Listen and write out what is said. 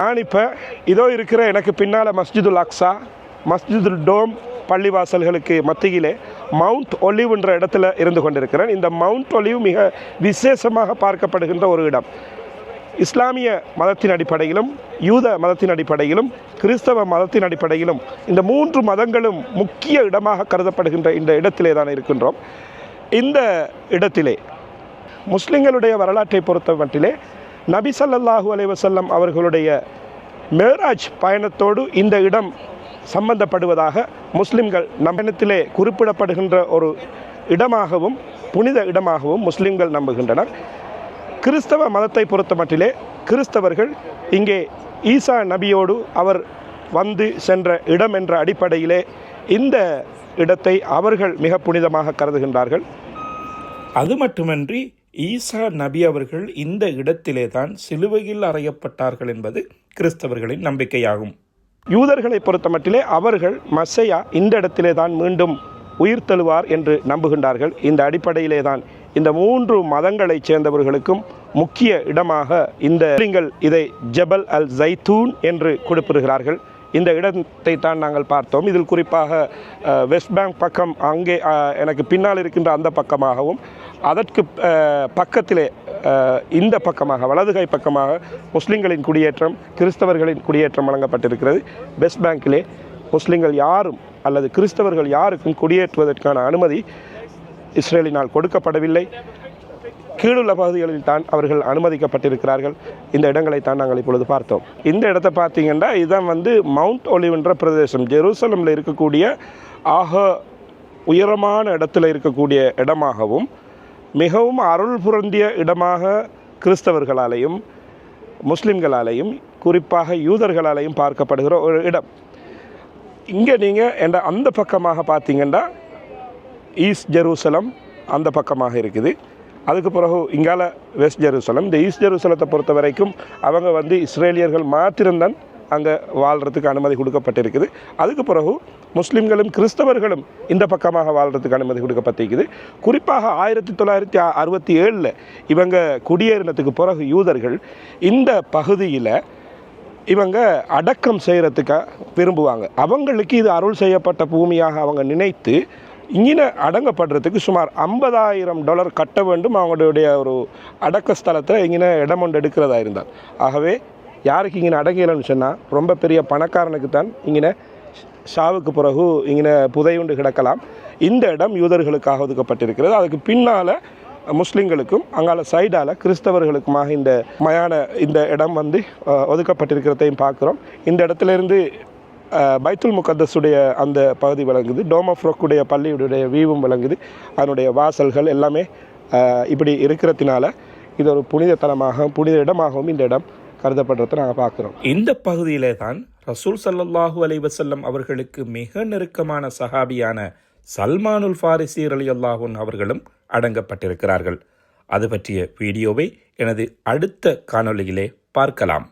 நான் இப்போ இதோ இருக்கிற எனக்கு பின்னால் மஸ்ஜிதுல் அக்ஸா மஸ்ஜிதுல் டோம் பள்ளிவாசல்களுக்கு மத்தியிலே மவுண்ட் ஒலிவ்ன்ற இடத்துல இருந்து கொண்டிருக்கிறேன். இந்த மவுண்ட் ஒலிவ் மிக விசேஷமாக பார்க்கப்படுகின்ற ஒரு இடம். இஸ்லாமிய மதத்தின் அடிப்படையிலும் யூத மதத்தின் அடிப்படையிலும் கிறிஸ்தவ மதத்தின் அடிப்படையிலும் இந்த மூன்று மதங்களும் முக்கிய இடமாக கருதப்படுகின்ற இந்த இடத்திலே தான் இருக்கின்றோம். இந்த இடத்திலே முஸ்லிம்களுடைய வரலாற்றை பொறுத்த மட்டிலே நபி ஸல்லல்லாஹு அலைவசல்லம் அவர்களுடைய மேராஜ் பயணத்தோடு இந்த இடம் சம்பந்தப்படுவதாக முஸ்லிம்கள் நம்மிடத்திலே குறிப்பிடப்படுகின்ற ஒரு இடமாகவும் புனித இடமாகவும் முஸ்லிம்கள் நம்புகின்றனர். கிறிஸ்தவ மதத்தை பொறுத்த மட்டிலே கிறிஸ்தவர்கள் இங்கே ஈசா நபியோடு அவர் வந்து சென்ற இடம் என்ற அடிப்படையிலே இந்த இடத்தை அவர்கள் மிக புனிதமாக கருதுகின்றார்கள். அது மட்டுமன்றி ஈசா நபி அவர்கள் இந்த இடத்திலே தான் சிலுவையில் அறையப்பட்டார்கள் என்பது கிறிஸ்தவர்களின் நம்பிக்கையாகும். யூதர்களை பொறுத்தமட்டிலே அவர்கள் மசையா இந்த இடத்திலே தான் மீண்டும் உயிர் தழுவார் என்று நம்புகின்றார்கள். இந்த அடிப்படையிலே தான் இந்த மூன்று மதங்களைச் சேர்ந்தவர்களுக்கும் முக்கிய இடமாக இந்த முஸ்லிம்கள் இதை ஜபல் அல் ஜைத்தூன் என்று குறிப்பிடுகிறார்கள். இந்த இடத்தை தான் நாங்கள் பார்த்தோம். இதில் குறிப்பாக வெஸ்ட் பேங்க் பக்கம் அங்கே எனக்கு பின்னால் இருக்கின்ற அந்த பக்கமாகவும் அதற்கு பக்கத்திலே இந்த பக்கமாக வலதுகை பக்கமாக முஸ்லீம்களின் குடியேற்றம் கிறிஸ்தவர்களின் குடியேற்றம் வழங்கப்பட்டிருக்கிறது. வெஸ்ட் பேங்கிலே முஸ்லீம்கள் யாரும் அல்லது கிறிஸ்தவர்கள் யாருக்கும் குடியேற்றுவதற்கான அனுமதி இஸ்ரேலினால் கொடுக்கப்படவில்லை. கீழுள்ள பகுதிகளில் தான் அவர்கள் அனுமதிக்கப்பட்டிருக்கிறார்கள். இந்த இடங்களை தான் நாங்கள் இப்பொழுது பார்த்தோம். இந்த இடத்தை பார்த்தீங்கன்னா இதுதான் வந்து மவுண்ட் ஒலிவென்ற பிரதேசம். ஜெருசலமில் இருக்கக்கூடிய ஆக உயரமான இடத்துல இருக்கக்கூடிய இடமாகவும் மிகவும் அருள் புரந்திய இடமாக கிறிஸ்தவர்களாலேயும் முஸ்லிம்களாலேயும் குறிப்பாக யூதர்களாலேயும் பார்க்கப்படுகிற ஒரு இடம். இங்கே நீங்கள் என்ற அந்த பக்கமாக பார்த்தீங்கன்னா ஈஸ்ட் ஜெருசலம் அந்த பக்கமாக இருக்குது. அதுக்கு பிறகு இங்கால வெஸ்ட் ஜெருசலம் இந்த ஈஸ்ட் ஜெருசலத்தை பொறுத்த வரைக்கும் அவங்க வந்து இஸ்ரேலியர்கள் மாத்திரம்தான் அங்கே வாழ்கிறதுக்கு அனுமதி கொடுக்கப்பட்டிருக்குது. அதுக்கு பிறகு முஸ்லீம்களும் கிறிஸ்தவர்களும் இந்த பக்கமாக வாழ்கிறதுக்கு அனுமதி கொடுக்கப்பட்டிருக்குது. குறிப்பாக ஆயிரத்தி தொள்ளாயிரத்தி அறுபத்தி ஏழில் இவங்க குடியேறினத்துக்கு பிறகு யூதர்கள் இந்த பகுதியில் இவங்க அடக்கம் செய்கிறதுக்கு விரும்புவாங்க. அவங்களுக்கு இது அருள் செய்யப்பட்ட பூமியாக அவங்க நினைத்து இங்கின அடங்கப்படுறதுக்கு சுமார் ஐம்பதாயிரம் டாலர் கட்ட வேண்டும் அவங்களுடைய ஒரு அடக்க ஸ்தலத்தை இங்கின இடம் ஒன்று எடுக்கிறதா இருந்தால். ஆகவே யாருக்கு இங்கே அடங்கலைன்னு சொன்னால் ரொம்ப பெரிய பணக்காரனுக்கு தான் இங்கே ஷாவுக்கு பிறகு இங்கே புதையுண்டு கிடக்கலாம். இந்த இடம் யூதர்களுக்காக ஒதுக்கப்பட்டிருக்கிறது. அதுக்கு பின்னால் முஸ்லீம்களுக்கும் அங்கால சைடால் கிறிஸ்தவர்களுக்குமாக இந்த மயான இந்த இடம் வந்து ஒதுக்கப்பட்டிருக்கிறதையும் பார்க்குறோம். இந்த இடத்துல இருந்து பைத்துல் முகத்தஸுடைய அந்த பகுதி விளங்குது. டோம் ஆஃப் ரொக்குடைய பள்ளியுடைய வீவும் விளங்குது. அதனுடைய வாசல்கள் எல்லாமே இப்படி இருக்கிறதுனால இது ஒரு புனித தலமாக புனித இடமாகவும் இந்த இடம் கருதப்படுறதை நாங்கள் பார்க்குறோம். இந்த பகுதியிலே தான் ரசூல் சல்லாஹூ அலைவசல்லம் அவர்களுக்கு மிக நெருக்கமான சஹாபியான சல்மானுல் ஃபாரிசீர் அலி அல்லாஹூன் அவர்களும் அடங்கப்பட்டிருக்கிறார்கள். அது பற்றிய வீடியோவை எனது அடுத்த காணொளியிலே பார்க்கலாம்.